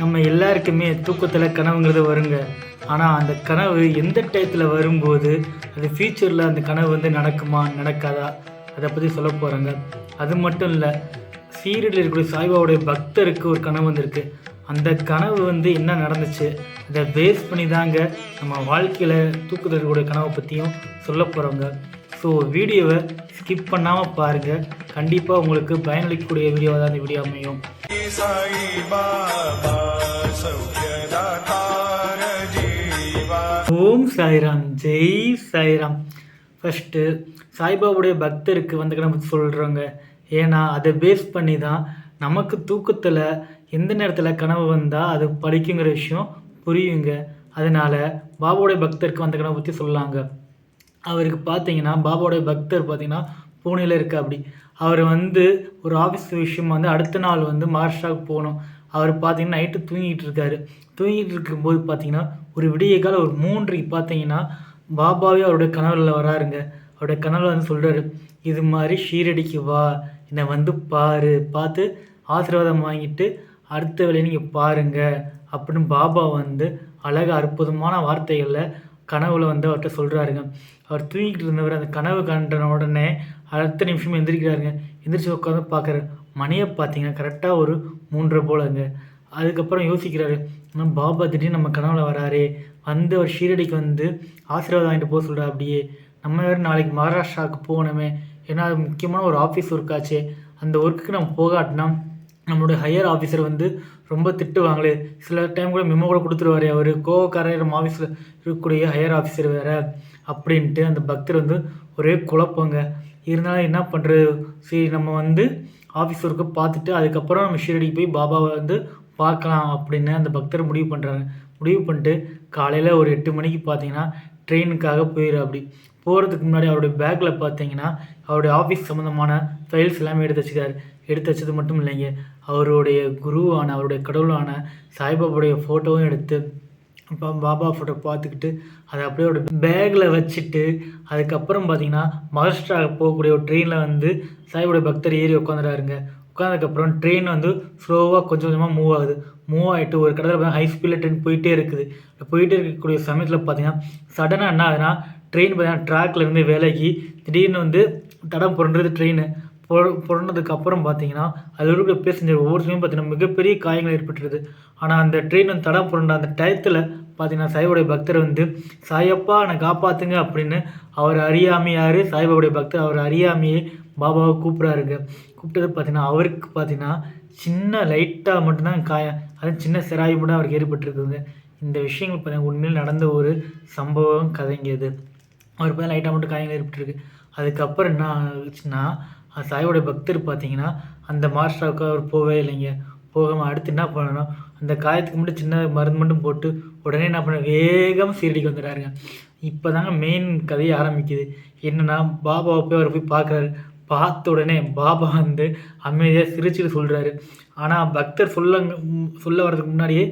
நம்ம எல்லாருக்குமே தூக்கத்தில் கனவுங்கிறது வருங்க. ஆனால் அந்த கனவு எந்த டயத்தில் வரும்போது அது ஃப்யூச்சரில் அந்த கனவு வந்து நடக்குமா நடக்காதா? அதை பற்றி சொல்ல போகிறாங்க அது மட்டும் இல்லை சீரியலில் இருக்கக்கூடிய சாய்பாவுடைய பக்தருக்கு ஒரு கனவு வந்திருக்கு. அந்த கனவு வந்து என்ன நடந்துச்சு? அதை பேஸ் பண்ணி தாங்க நம்ம வாழ்க்கையில் தூக்கத்தில் இருக்கக்கூடிய கனவை பற்றியும் சொல்ல போகிறோங்க ஸோ வீடியோவை ஸ்கிப் பண்ணாமல் பாருங்கள் கண்டிப்பாக உங்களுக்கு பயனளிக்கக்கூடிய வீடியோவாக தான் இந்த வீடியோ அமையும். ஓம் சாய்ராம் ஜெய் சாய்ராம். ஃபஸ்ட்டு சாய்பாபுடைய பக்தருக்கு வந்து நம்ம சொல்கிறோங்க ஏன்னா அதை பேஸ் பண்ணி தான் நமக்கு தூக்கத்தில் எந்த நேரத்தில் கனவு வந்தால் அது படிக்குங்கிற விஷயம் புரியுங்க. அதனால் பாபாவுடைய பக்தருக்கு வந்து கனவு பற்றி சொல்லாங்க. அவருக்கு பார்த்தீங்கன்னா பாபாவுடைய பக்தர் பார்த்தீங்கன்னா பூனேல இருக்க அப்படி. அவர் வந்து ஒரு ஆஃபீஸ் விஷயம் வந்து அடுத்த நாள் வந்து மகாராஷ்டிராவுக்கு போகணும். அவர் பார்த்தீங்கன்னா நைட்டு தூங்கிட்டு இருக்காரு. தூங்கிட்டு இருக்கும்போது பார்த்தீங்கன்னா ஒரு விடிய காலம் ஒரு மூன்றைக்கு பார்த்தீங்கன்னா பாபாவே அவருடைய கனவுல வராருங்க. அவருடைய கனவுல வந்து சொல்கிறாரு இது மாதிரி ஷீரடிக்கு வா. என்னை வந்து பாரு. பார்த்து ஆசீர்வாதம் வாங்கிட்டு அடுத்த வேலையை நீங்கள் பாருங்கள் அப்படின்னு பாபா வந்து அழகு அற்புதமான வார்த்தைகளில் கனவுல வந்து அவர்கிட்ட சொல்கிறாருங்க அவர் தூங்கிட்டு இருந்தவர் அந்த கனவு கண்டன உடனே அடுத்த நிமிஷம் எந்திரிக்கிறாருங்க. எந்திரிச்சு உட்காந்து பார்க்குறாரு. மணியை பார்த்தீங்கன்னா கரெக்டாக ஒரு மூன்றரை போலங்க. அதுக்கப்புறம் யோசிக்கிறாரு நம்ம பாபா திடீர்னு நம்ம கனவுல வராரே. வந்து அவர் ஷீரடிக்கு வந்து ஆசீர்வாதம் வாங்கிட்டு போக சொல்கிறா அப்படியே. நம்ம வேறு நாளைக்கு மகாராஷ்டிராவுக்கு போகணுமே. ஏன்னா அது முக்கியமான ஒரு ஆஃபீஸ் ஒர்க் ஆச்சு. அந்த ஒர்க்குக்கு நம்ம போகாட்டினா நம்மளுடைய ஹையர் ஆஃபீஸர் வந்து ரொம்ப திட்டுவாங்களே. சில டைம் கூட மெமோ கூட கொடுத்துருவாரு அவர். கோவக்காரர் நம்ம ஆஃபீஸில் இருக்கக்கூடிய ஹையர் ஆஃபீஸர் வேறு. அப்படின்ட்டு அந்த பக்தர் வந்து ஒரே குழப்பங்க. இருந்தாலும் என்ன பண்ணுறது சரி நம்ம வந்து ஆஃபீஸ் ஒர்க்கை பார்த்துட்டு அதுக்கப்புறம் நம்ம ஷீரடிக்கு போய் பாபாவை வந்து பார்க்கலாம் அப்படின்னு அந்த பக்தர் முடிவு பண்ணுறாங்க முடிவு பண்ணிட்டு காலையில் ஒரு எட்டு மணிக்கு பார்த்தீங்கன்னா ட்ரெயினுக்காக போயிடு அப்படி. போகிறதுக்கு முன்னாடி அவருடைய பேக்கில் பார்த்தீங்கன்னா அவருடைய ஆஃபீஸ் சம்மந்தமான ஃபைல்ஸ் எல்லாமே எடுத்து வச்சுக்காரு எடுத்து வச்சது மட்டும் இல்லைங்க. அவருடைய குருவான அவருடைய கடவுளான சாய்பாபாவுடைய ஃபோட்டோவும் எடுத்து இப்போ பாபா ஃபோட்டோ பார்த்துக்கிட்டு அதை அப்படியே ஒரு பேக்கில் வச்சுட்டு அதுக்கப்புறம் பார்த்தீங்கன்னா மகாராஷ்டிரா போகக்கூடிய ஒரு ட்ரெயினில் வந்து சாய்புடைய பக்தர் ஏறி உட்காந்துறாருங்க உட்காந்ததுக்கப்புறம் ட்ரெயின் வந்து ஸ்லோவாக கொஞ்சம் கொஞ்சமாக மூவ் ஆகுது. மூவ் ஆகிட்டு ஒரு கடத்தில் பார்த்தீங்கன்னா ஹை ஸ்பீடில் ட்ரெயின் போயிட்டே இருக்குது. போயிட்டே இருக்கக்கூடிய சமயத்தில் பார்த்தீங்கன்னா சடனாக என்ன ஆகுதுன்னா ட்ரெயின் பார்த்தீங்கன்னா ட்ராக்ல இருந்து விலகி திடீர்னு வந்து தடம் புரண்டுறது ட்ரெயின் புர புரண்டதுக்கு பார்த்தீங்கன்னா அதில் இருக்கிற பேசஞ்சர் ஒவ்வொருத்தையும் பார்த்தீங்கன்னா மிகப்பெரிய காயங்கள் ஏற்பட்டுருது. ஆனால் அந்த ட்ரெயின் வந்து தடம் புரண்ட அந்த டயத்தில் பார்த்தீங்கன்னா சாய்பாவுடைய பக்தர் வந்து சாயப்பா என்னை காப்பாற்றுங்க அப்படின்னு அவர் அறியாமையார் சாய்பாவுடைய பக்தர் அவர் அறியாமையே பாபாவை கூப்பிட்றாருங்க. கூப்பிட்டது பார்த்தீங்கன்னா அவருக்கு பார்த்தீங்கன்னா சின்ன லைட்டாக மட்டும்தான் காயம் அதுவும் சின்ன சிராய் மட்டும் அவருக்கு ஏற்பட்டிருக்குங்க இந்த விஷயங்கள் பார்த்தீங்கன்னா உண்மையில் நடந்த ஒரு சம்பவம் கதைங்க இது. அவர் பார்த்தீங்கன்னா லைட்டாக மட்டும் காயங்கள் ஏற்பட்டிருக்கு. அதுக்கப்புறம் என்ன ஆச்சுன்னா சாயோடைய பக்தர் பார்த்தீங்கன்னா அந்த மாஸ்டராவுக்கு அவர் போகவே இல்லைங்க. போகாமல் அடுத்து என்ன பண்ணணும்? அந்த காயத்துக்கு மட்டும் சின்ன மருந்து மட்டும் போட்டு உடனே என்ன பண்ண வேகம் சீரடிக்கு வந்துடுறாருங்க இப்போ தாங்க மெயின் கதையை ஆரம்பிக்குது. என்னென்னா பாபாவை போய் அவர் போய் பார்க்குறாரு. பார்த்த உடனே பாபா வந்து அமைதியாக சிரிச்சுட்டு சொல்கிறாரு ஆனால் பக்தர் சொல்ல சொல்ல வர்றதுக்கு முன்னாடியே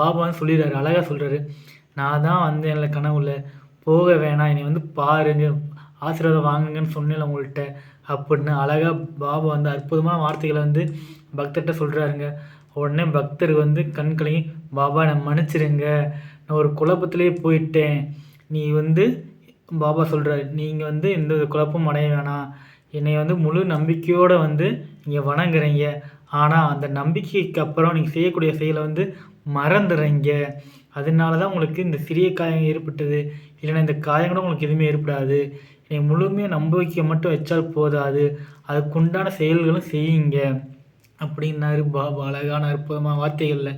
பாபா வந்து சொல்லிடுறாரு அழகாக சொல்கிறாரு நான் தான் வந்து எனக்கு கனவுல. போக வேணாம். என்னை வந்து பாருங்க. ஆசீர்வாதம் வாங்குங்கன்னு சொன்னேன் உங்கள்கிட்ட. அப்படின்னு அழகாக பாபா வந்து அற்புதமான வார்த்தைகளை வந்து பக்தர்கிட்ட சொல்கிறாருங்க உடனே பக்தர் வந்து கண் கலங்கி பாபா நான் மன்னிச்சிருங்க. நான் ஒரு குழப்பத்திலே போயிட்டேன். நீ வந்து பாபா சொல்கிறாரு நீங்கள் வந்து எந்த ஒரு குழப்பம் அடைய வேணாம். என்னை வந்து முழு நம்பிக்கையோடு வந்து நீங்கள் வணங்குறீங்க. ஆனால் அந்த நம்பிக்கைக்கு அப்புறம் நீங்கள் செய்யக்கூடிய செயலை வந்து மறந்துடுறீங்க அதனால தான் உங்களுக்கு இந்த சிறிய காயம் ஏற்பட்டது. இல்லைன்னா இந்த காயம் கூட உங்களுக்கு எதுவுமே ஏற்படாது. என்னை முழுமையாக நம்பிக்கை மட்டும் வச்சால் போதாது. அதுக்குண்டான செயல்களும் செய்யுங்க. அப்படின்னாரு பாபா அழகான அற்புதமான வார்த்தைகளில்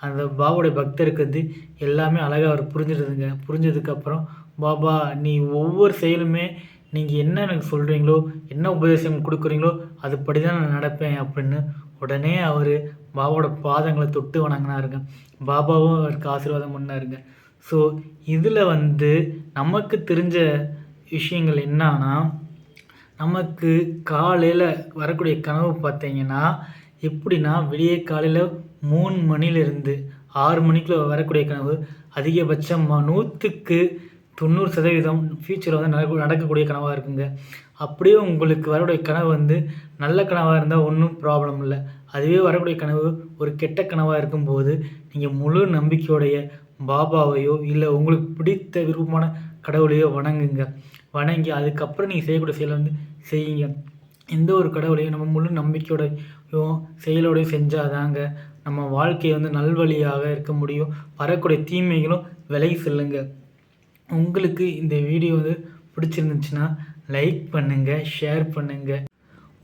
அந்த பாபாவுடைய பக்தருக்கு வந்து எல்லாமே அழகாக அவர் புரிஞ்சிடுதுங்க புரிஞ்சதுக்கப்புறம் பாபா நீ ஒவ்வொரு செயலுமே நீங்கள் என்ன எனக்கு சொல்கிறீங்களோ என்ன உபதேசம் கொடுக்குறீங்களோ அதுபடி தான் நான் நடப்பேன் அப்படின்னு உடனே அவர் பாபாவோட பாதங்களை தொட்டு வணங்கினாருங்க. பாபாவும் அவருக்கு ஆசீர்வாதம் பண்ணாருங்க. ஸோ இதில் வந்து நமக்கு தெரிஞ்ச விஷயங்கள் என்னன்னா நமக்கு காலையில் வரக்கூடிய கனவு பார்த்தீங்கன்னா எப்படின்னா விடிய காலையில் மூணு மணிலேருந்து ஆறு மணிக்குள்ள வரக்கூடிய கனவு அதிகபட்சம் நூற்றுக்கு தொண்ணூறு சதவீதம் ஃப்யூச்சரில் வந்து நடக்க நடக்கக்கூடிய கனவாக இருக்குங்க. அப்படியே உங்களுக்கு வரக்கூடிய கனவு வந்து நல்ல கனவாக இருந்தால் ஒன்றும் ப்ராப்ளம் இல்லை. அதுவே வரக்கூடிய கனவு ஒரு கெட்ட கனவாக இருக்கும்போது நீங்கள் முழு நம்பிக்கையோடைய பாபாவையோ இல்லை உங்களுக்கு பிடித்த விருப்பமான கடவுளையோ வணங்குங்க. வணங்கி அதுக்கப்புறம் நீங்கள் செய்யக்கூடிய செயலை வந்து செய்யுங்க. எந்த ஒரு கடவுளையும் நம்ம முழு நம்பிக்கையோட நம்பிக்கையோடையும் செயலோடையும் செஞ்சாதாங்க நம்ம வாழ்க்கையை வந்து நல்வழியாக இருக்க முடியும். வரக்கூடிய தீமைகளும் விலகி செல்லுங்க. உங்களுக்கு இந்த வீடியோ வந்து பிடிச்சிருந்துச்சுன்னா லைக் பண்ணுங்கள் ஷேர் பண்ணுங்கள்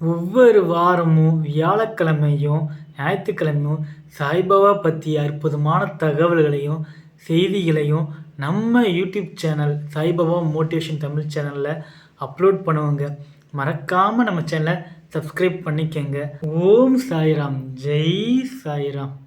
ஒவ்வொரு வாரமும் வியாழக்கிழமையும் ஞாயிற்றுக்கிழமையும் சாய்பாபா பற்றிய அற்புதமான தகவல்களையும் செய்திகளையும் நம்ம YouTube channel Saibaba motivation Tamil சேனலில் அப்லோட் பண்ணுவோங்க. மறக்காமல் நம்ம சேனலை சப்ஸ்கிரைப் பண்ணிக்கங்க. ஓம் சாய்ராம். ஜெய் சாய்ராம்.